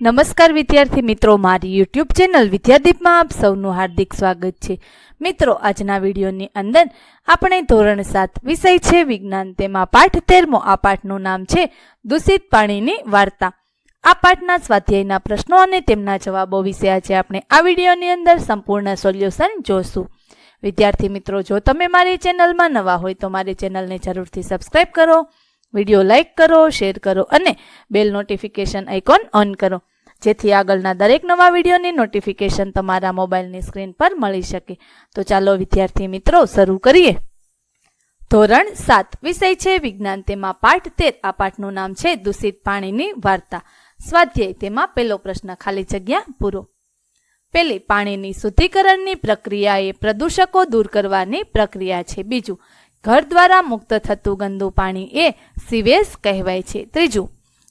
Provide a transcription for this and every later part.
નમસ્કાર વિદ્યાર્થી મિત્રો, મારી યુટ્યુબ ચેનલ વિદ્યાદીપમાં આપ સૌનું હાર્દિક સ્વાગત છે. મિત્રો, આજના વિડીયોની અંદર આપણે ધોરણ સાત વિષય છે, વિજ્ઞાન. તેમાં પાઠ તેરમો, આ પાઠનું નામ છે, દૂષિત પાણીની વાર્તા. આ પાઠના સ્વાધ્યાયના પ્રશ્નો અને તેમના જવાબો વિશે આજે આપણે આ વિડીયોની અંદર સંપૂર્ણ સોલ્યુશન જોશું. વિદ્યાર્થી મિત્રો, જો તમે મારી ચેનલમાં નવા હોય તો મારી ચેનલને જરૂરથી સબસ્ક્રાઈબ કરો. વીડિયો લાઇક કરો, શેર કરો અને બેલ નોટિફિકેશન આઇકોન ઓન કરો. જેથી આગળના દરેક નવા વિડીયોની નોટિફિકેશન તમારા મોબાઈલની સ્ક્રીન પર મળી શકે. તો ચાલો, વિદ્યાર્થી મિત્રો, શરૂ કરીએ. ધોરણ સાત, વિષય છે વિજ્ઞાન. તેમાં પાઠ તેર. આ પાઠનું નામ છે દૂષિત પાણીની વાર્તા. સ્વાધ્યાય. તેમાં પહેલો પ્રશ્ન ખાલી જગ્યા પૂરો. પેલી પાણીની શુદ્ધિકરણની પ્રક્રિયા એ પ્રદૂષકો દૂર કરવાની પ્રક્રિયા છે. બીજું ઘર દ્વારા મુક્ત થતું ગંદુ પાણી એ સિવેજ કહેવાય છે. ત્રીજું,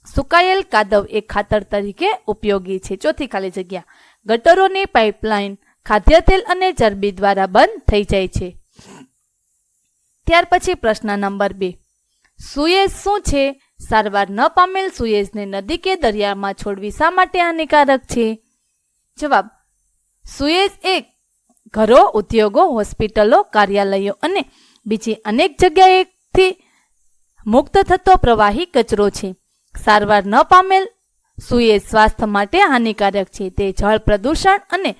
સુકાયેલ કાદવ એ ખાતર તરીકે ઉપયોગી છે. ચોથી ખાલી જગ્યા, ગટરોની પાઇપલાઇન ખાદ્ય તેલ અને ચરબી દ્વારા બંધ થઈ જાય છે. ત્યાર પછી પ્રશ્ન નંબર બે સુએઝ શું છે? સારવાર ન પામેલ સુએઝને નદી કે દરિયામાં છોડવી શા માટે હાનિકારક છે? જવાબ સુએઝ એ ઘરો, ઉદ્યોગો, હોસ્પિટલો, કાર્યાલયો અને બીજી અનેક જગ્યાએથી મુક્ત થતો પ્રવાહી કચરો છે. સારવાર ન પામેલ સુએ સ્વાસ્થ્ય માટે હાનિકારક છે. તે જળ પ્રદૂષણ અને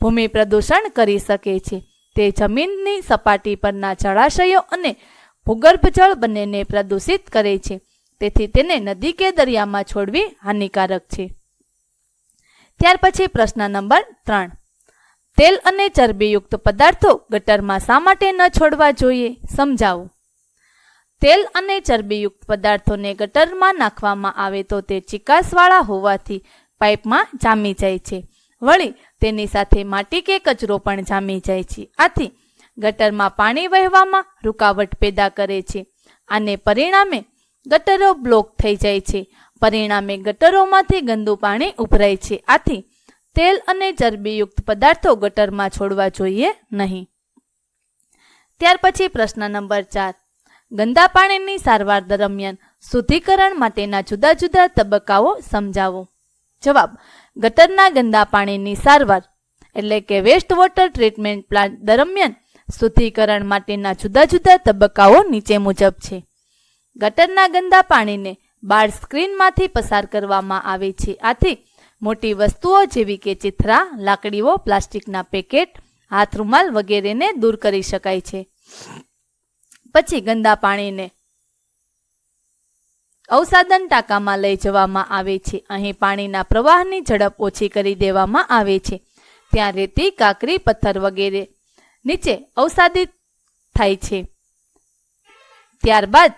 ભૂમિ પ્રદૂષણ કરી શકે છે. તે જમીનની સપાટી પરના જળાશયો અને ભૂગર્ભ જળ બંનેને પ્રદૂષિત કરે છે. તેથી તેને નદી કે દરિયામાં છોડવી હાનિકારક છે. ત્યાર પછી પ્રશ્ન નંબર ત્રણ. તેલ અને ચરબીયુક્ત પદાર્થો ગટરમાં શા માટે ન છોડવા જોઈએ? સમજાવો. તેલ અને ચરબીયુક્ત પદાર્થોને ગટરમાં નાખવામાં આવે તો તે ચિકાસવાળા હોવાથી પાઇપમાં જામી જાય છે. વળી તેની સાથે માટી કે કચરો પણ જામી જાય છે. આથી ગટરમાં પાણી વહેવામાં રૂકાવટ પેદા કરે છે. આને પરિણામે ગટરો બ્લોક થઈ જાય છે. પરિણામે ગટરોમાંથી ગંદુ પાણી ઉભરાય છે. આથી તેલ અને ચરબીયુક્ત પદાર્થો ગટરમાં છોડવા જોઈએ નહીં. ત્યાર પછી પ્રશ્ન નંબર ચાર. ગંદા પાણીની સારવાર દરમિયાન શુદ્ધિકરણ માટેના જુદા જુદા તબક્કાઓ સમજાવો. જવાબ. ગટરના ગંદા પાણીની સારવાર, એટલે કે વેસ્ટ વોટર ટ્રીટમેન્ટ પ્લાન્ટ દરમિયાન શુદ્ધિકરણ માટેના જુદા જુદા તબક્કાઓ નીચે મુજબ છે. ગટરના ગંદા પાણીને બાળ સ્ક્રીનમાંથી પસાર કરવામાં આવે છે. આથી મોટી વસ્તુઓ જેવી કે ચિથરા, લાકડીઓ, પ્લાસ્ટિકના પેકેટ હાથ રૂમાલ વગેરેને દૂર કરી શકાય છે. પછી ગંદા પાણીને અવસાદન ટાંકામાં લઈ જવામાં આવે છે. અહીં પાણીના પ્રવાહની ઝડપ ઓછી કરી દેવામાં આવે છે. ત્યાં રેતી, કાકરી, પથ્થર વગેરે નીચે અવસાદિત થાય છે. ત્યારબાદ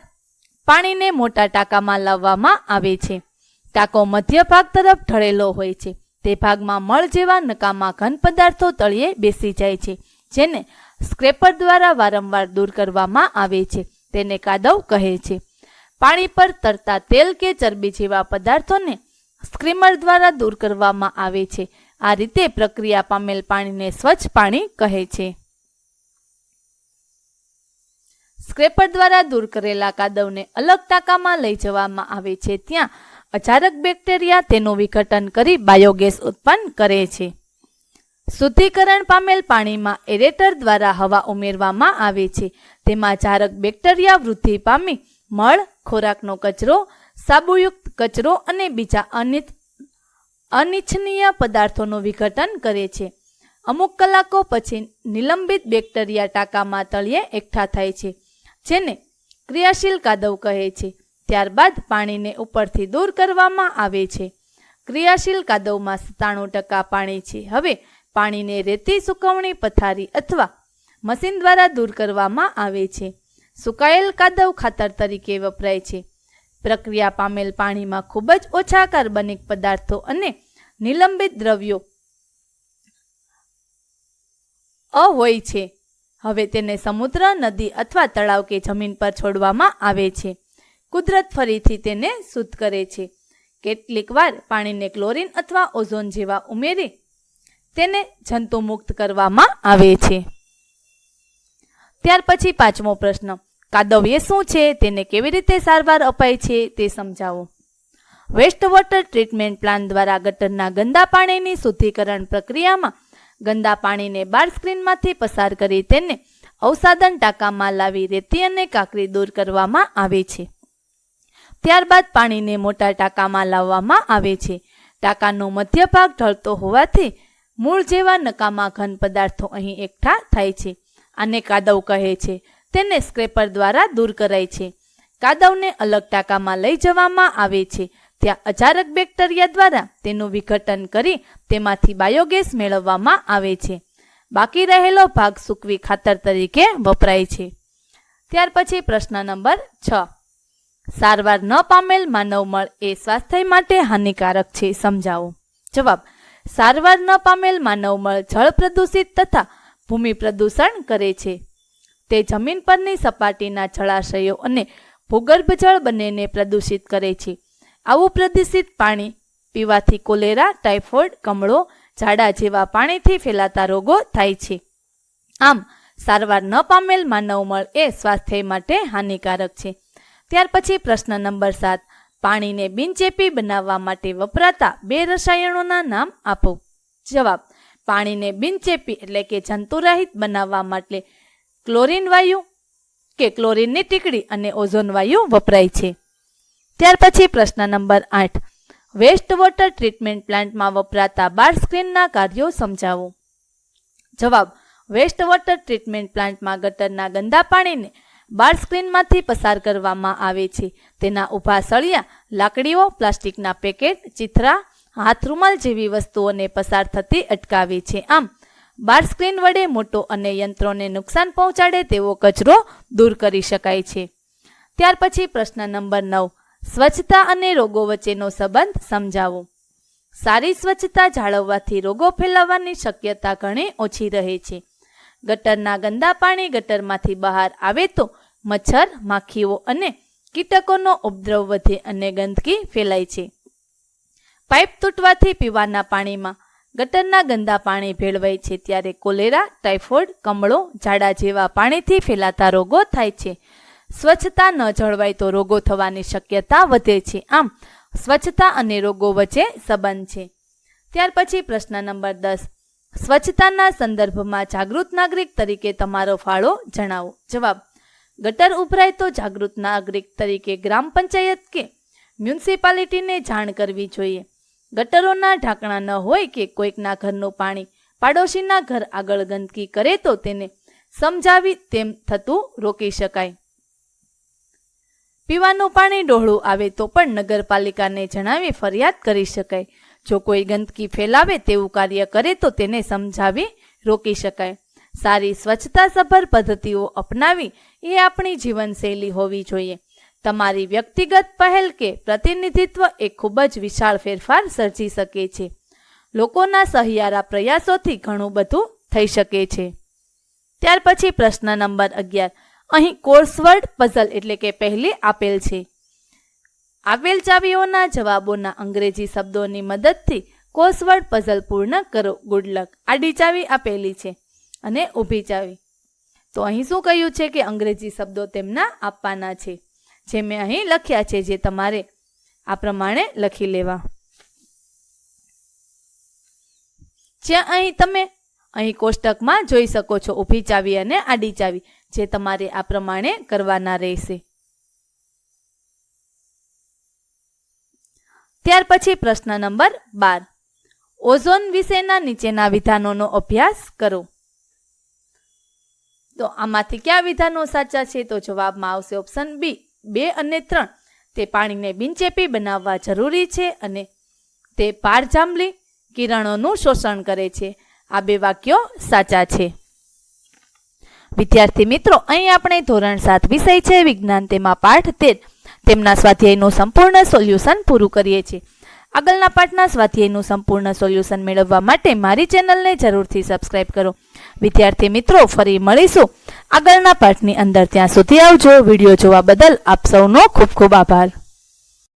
પાણીને મોટા ટાંકામાં લાવવામાં આવે છે. ટાંકો મધ્ય ભાગ તરફ ઢળેલો હોય છે. તે ભાગમાં મળ જેવા નકામા ઘન પદાર્થો તળિયે બેસી જાય છે, જેને સ્ક્રેપર દ્વારા વારંવાર દૂર કરવામાં આવે છે, તેને કાદવ કહે છે. પાણી પર તરતા તેલ કે ચરબી જેવા પદાર્થોને સ્ક્રીમર દ્વારા દૂર કરવામાં આવે છે. આ રીતે પ્રક્રિયા પામેલ પાણીને સ્વચ્છ પાણી કહે છે. સ્ક્રેપર દ્વારા દૂર કરેલા કાદવને અલગ ટાંકામાં લઈ જવામાં આવે છે. ત્યાં અચારક બેક્ટેરિયા તેનું વિઘટન કરી બાયોગેસ ઉત્પન્ન કરે છે. શુદ્ધિકરણ પામેલ પાણીમાં એરેટર દ્વારા હવા ઉમેરવામાં આવે છે. તેમાં ચારક બેક્ટેરિયા વૃદ્ધિ પામી મળ, ખોરાકનો કચરો, સાબુયુક્ત કચરો અને બીજા અનિત, અનિચ્છનીય પદાર્થોનું વિઘટન કરે છે. અમુક કલાકો પછી નિલંબિત બેક્ટેરિયા ટાંકામાં તળિયે એકઠા થાય છે, જેને ક્રિયાશીલ કાદવ કહે છે. ત્યારબાદ પાણીને ઉપરથી દૂર કરવામાં આવે છે. ક્રિયાશીલ કાદવમાં સત્તાણું ટકા પાણી છે. હવે પાણીને રેતી સુકવણી પથારી અથવા મશીન દ્વારા દૂર કરવામાં આવે છે. સુકાયેલ કાદવ ખાતર તરીકે વપરાય છે. પ્રક્રિયા પામેલ પાણીમાં ખૂબ જ ઓછા કાર્બનિક પદાર્થો અને નિલંબિત દ્રવ્યો અ હોય છે. હવે તેને સમુદ્ર, નદી અથવા તળાવ કે જમીન પર છોડવામાં આવે છે. કુદરત ફરીથી તેને શુદ્ધ કરે છે. કેટલીક વાર પાણીને ક્લોરીન અથવા ઓઝોન જેવા ઉમેરી તેને જંતુમુક્ત કરવામાં આવે છે. ત્યાર પછી પાંચમો પ્રશ્ન કાદવ એ શું છે? તેને કેવી રીતે સારવાર અપાય છે તે સમજાવો. વેસ્ટ વોટર ટ્રીટમેન્ટ પ્લાન્ટ દ્વારા ગટરના ગંદા પાણીની શુદ્ધિકરણ પ્રક્રિયામાં ગંદા પાણીને બાર સ્ક્રીનમાંથી પસાર કરી તેને અવસાદન ટાંકામાં લાવી રેતી અને કાકરી દૂર કરવામાં આવે છે. ત્યારબાદ પાણીને મોટા ટાંકામાં લાવવામાં આવે છે. ટાંકાનો મધ્ય ભાગ ઢળતો હોવાથી મૂળ જેવા નકામા ઘન પદાર્થો અહીં એકઠા થાય છે આને કાદવ કહે છે, તેને સ્ક્રેપર દ્વારા દૂર કરાય છે. કાદવને અલગ ટાંકામાં લઈ જવામાં આવે છે. ત્યાં અજારક બેક્ટેરિયા દ્વારા તેનું વિઘટન કરી તેમાંથી બાયોગેસ મેળવવામાં આવે છે. બાકી રહેલો ભાગ સૂકવી ખાતર તરીકે વપરાય છે. ત્યાર પછી પ્રશ્ન નંબર છ. સારવાર ન પામેલ માનવમળ એ સ્વાસ્થ્ય માટે હાનિકારક છે, સમજાવો. જવાબ, સારવાર ન પામેલ માનવમળ જળ પ્રદૂષિત તથા ભૂમિ પ્રદૂષણ કરે છે. તે જમીન પરની સપાટીના જળાશયો અને ભૂગર્ભ જળ બંનેને પ્રદૂષિત કરે છે. આવું પ્રદૂષિત પાણી પીવાથી કોલેરા, ટાઇફોઇડ, કમળો, ઝાડા જેવા પાણીથી ફેલાતા રોગો થાય છે. આમ, સારવાર ન પામેલ માનવમળ એ સ્વાસ્થ્ય માટે હાનિકારક છે. ત્યાર પછી પ્રશ્ન નંબર સાત. પાણીને બિનચેપી બનાવવા માટે વપરાતા બે રસાયણોના નામ આપો. જવાબ. પાણીને બિનચેપી એટલે કે જંતુરહિત બનાવવા માટે ક્લોરીન વાયુ કે ક્લોરીનની ટીકડી અને ઓઝોન વાયુ વપરાય છે. ત્યાર પછી પ્રશ્ન નંબર આઠ. વેસ્ટ વોટર ટ્રીટમેન્ટ પ્લાન્ટમાં વપરાતા બાર સ્ક્રીનના કાર્યો સમજાવો. જવાબ. વેસ્ટ વોટર ટ્રીટમેન્ટ પ્લાન્ટમાં ગટરના ગંદા પાણીને બાર સ્ક્રીનમાંથી પસાર કરવામાં આવે છે. તેના ઊભા સળિયા, લાકડીઓ, પ્લાસ્ટિકના પેકેટ, ચિથરા, હાથ રૂમાલ જેવી વસ્તુઓને પસાર થતી અટકાવે છે. આમ બાર સ્ક્રીન વડે મોટો અને યંત્રોને નુકસાન પહોંચાડે તેવો કચરો દૂર કરી શકાય છે. ત્યાર પછી પ્રશ્ન નંબર નવ, સ્વચ્છતા અને રોગો વચ્ચેનો સંબંધ સમજાવો. સારી સ્વચ્છતા જાળવવાથી રોગો ફેલાવવાની શક્યતા ઘણી ઓછી રહે છે. ગટરના ગંદા પાણી ગટરમાંથી બહાર આવે તો મચ્છર, માખીઓ અને કીટકોનો ઉપદ્રવ વધે અને ગંદકી ફેલાય છે. પાઇપ તૂટવાથી પીવાના પાણીમાં ગટરના ગંદા પાણી ભેળવાય છે ત્યારે કોલેરા, ટાઇફોઇડ, કમળો ઝાડા જેવા પાણીથી ફેલાતા રોગો થાય છે. સ્વચ્છતા ન જળવાય તો રોગો થવાની શક્યતા વધે છે. આમ, સ્વચ્છતા અને રોગો વચ્ચે સંબંધ છે. ત્યાર પછી પ્રશ્ન નંબર દસ. સ્વચ્છતાના સંદર્ભમાં જાગૃત નાગરિક તરીકે તમારો ફાળો જણાવો. જવાબ ગટર ઉભરાય તો જાગૃત નાગરિક તરીકે ગ્રામ પંચાયત કે મ્યુનિસિપાલિટીને જાણ કરવી જોઈએ. ગટરોના ઢાંકણા ન હોય કે કોઈકના ઘરનું પાણી પાડોશીના ઘર આગળ ગંદકી કરે તો તેને સમજાવી તેમ થતું રોકી શકાય. પીવાનું પાણી ડોહળું આવે તો પણ નગરપાલિકાને જણાવી ફરિયાદ કરી શકાય. જો કોઈ ગંદકી ફેલાવે તેવું કાર્ય કરે તો તેને સમજાવી રોકી શકાય. સારી સ્વચ્છતા સભર પદ્ધતિઓ અપનાવી એ આપણી જીવનશૈલી હોવી જોઈએ. તમારી વ્યક્તિગત પહેલ કે પ્રતિનિધિત્વ એ ખૂબ જ વિશાળ ફેરફાર સર્જી શકે છે. લોકોના સહિયારા પ્રયાસોથી ઘણું બધું થઈ શકે છે. ત્યાર પછી પ્રશ્ન નંબર અગિયાર. અહીં કોર્સવર્ડ પઝલ એટલે કે પહેલી આપેલ છે. આપેલ ચાવીઓના જવાબોના અંગ્રેજી શબ્દોની મદદથી કોર્સવર્ડ પઝલ પૂર્ણ કરો. ગુડ લક આડી ચાવી આપેલી છે અને ઊભી ચાવી. તો અહીં શું કહ્યું છે કે અંગ્રેજી શબ્દો તેમના આપવાના છે? જે મેં અહીં લખ્યા છે, જે તમારે આ પ્રમાણે લખી લેવા. જ્યાં અહીં તમે અહીં કોષ્ટકમાં જોઈ શકો છો, ઊભી ચાવી અને આડી ચાવી, જે તમારે આ પ્રમાણે કરવાના રહેશે. ત્યાર પછી પ્રશ્ન નંબર બાર. ઓઝોન વિશેના નીચેના વિધાનોનો અભ્યાસ કરો. તો આમાંથી કયા વિધાનો સાચા છે? તો જવાબમાં આવશે ઓપ્શન બી બે અને ત્રણ. તે પાણીને બિનચેપી બનાવવા જરૂરી છે અને તે પારજાંબલી કિરણોનું શોષણ કરે છે. આ બે વાક્યો સાચા છે. વિદ્યાર્થી મિત્રો, અહીં આપણે ધોરણ સાત વિષય છે, વિજ્ઞાન તેમાં પાઠ તેર. તેમના સ્વાધ્યાયનું સંપૂર્ણ સોલ્યુશન પૂરું કરીએ છીએ. આગળના પાઠના સ્વાધ્યાયનું સંપૂર્ણ સોલ્યુશન મેળવવા માટે મારી ચેનલને જરૂરથી સબસ્ક્રાઇબ કરો. વિદ્યાર્થી મિત્રો, ફરી મળીશું આગળના પાઠની અંદર. ત્યાં સુધી આવજો. વીડિયો જોવા બદલ આપ સૌનો ખૂબ ખૂબ આભાર.